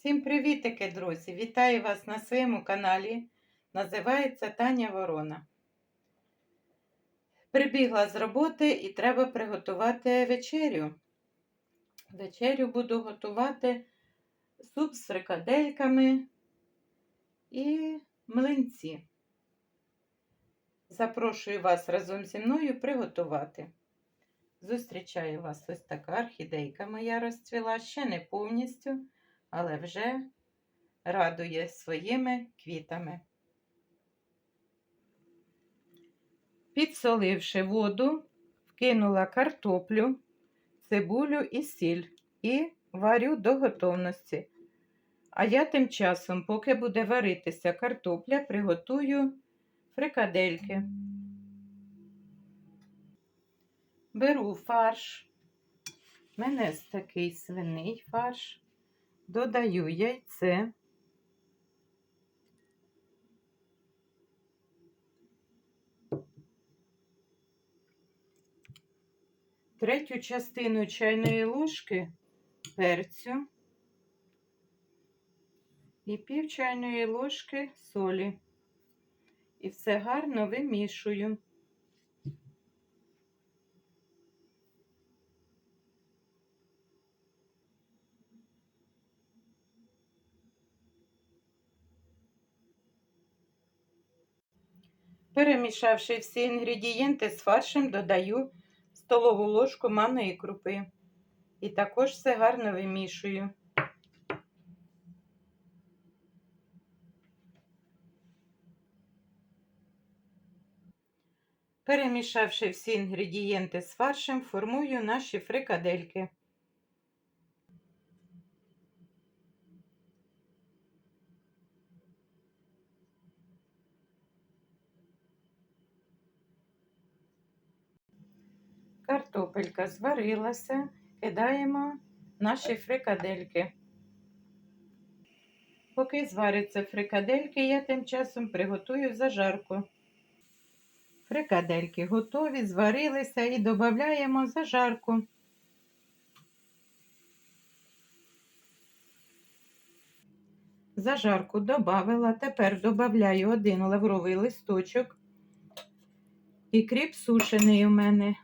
Всім привітики, друзі! Вітаю вас на своєму каналі. Називається Таня Ворона. Прибігла з роботи і треба приготувати вечерю. Вечерю буду готувати суп з фрикадельками і млинці. Запрошую вас разом зі мною приготувати. Зустрічаю вас ось така орхідейка моя розцвіла, ще не повністю але вже радує своїми квітами. Підсоливши воду, вкинула картоплю, цибулю і сіль і варю до готовності. А я тим часом, поки буде варитися картопля, приготую фрикадельки. Беру фарш. У мене такий свиний фарш додаю яйце. Третю частину чайної ложки перцю і пів чайної ложки солі. І все гарно вимішую. Перемішавши всі інгредієнти з фаршем, додаю столову ложку манної крупи. І також все гарно вимішую. Перемішавши всі інгредієнти з фаршем, формую наші фрикадельки. Картопелька зварилася, кидаємо наші фрикадельки. Поки зваряться фрикадельки, я тим часом приготую зажарку. Фрикадельки готові, зварилися і додаємо зажарку. Зажарку додавила, тепер додаю один лавровий листочок. І кріп сушений у мене.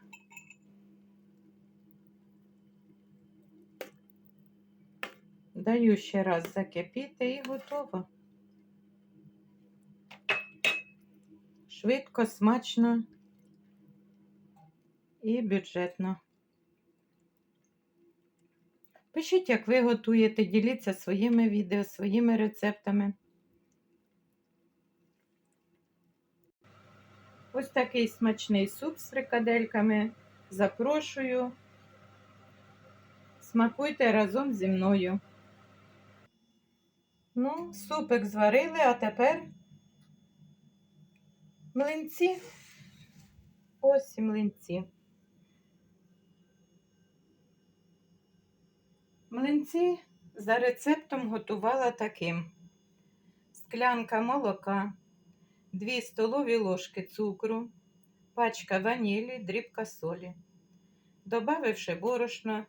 Даю ще раз закипіти і готово. Швидко, смачно і бюджетно. Пишіть, як ви готуєте, діліться своїми відео, своїми рецептами. Ось такий смачний суп з фрикадельками. Запрошую. Смакуйте разом зі мною. Ну, супик зварили, а тепер млинці. Ось і млинці. Млинці за рецептом готувала таким: склянка молока, 2 столові ложки цукру, пачка ванілі, дрібка солі. Добавивши борошно,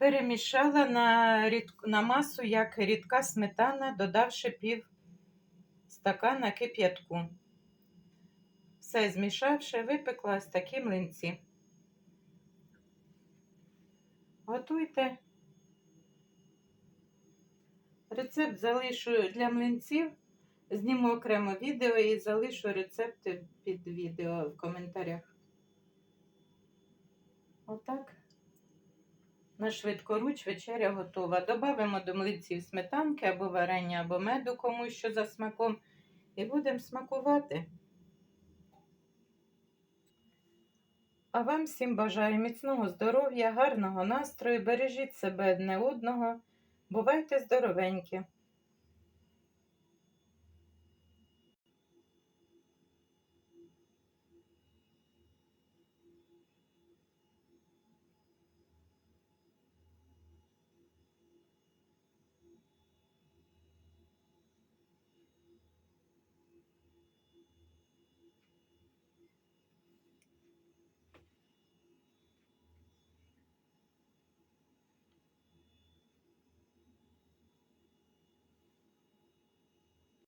перемішала на рід... на масу, як рідка сметана, додавши пів стакана кип'ятку. Все змішавши, випекла ось такі млинці. Готуйте. Рецепт залишу для млинців. Зніму окремо відео і залишу рецепти під відео в коментарях. Отак. На швидкоруч вечеря готова. Добавимо до млинців сметанки або варення, або меду комусь що за смаком. І будемо смакувати. А вам всім бажаю міцного здоров'я, гарного настрою, бережіть себе одне одного. Бувайте здоровенькі!